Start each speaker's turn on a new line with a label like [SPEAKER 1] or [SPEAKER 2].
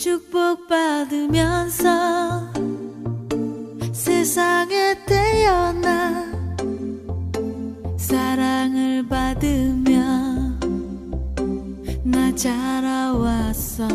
[SPEAKER 1] 축복받으면서 세상에 태어나 사랑을 받으며 나 자라왔어.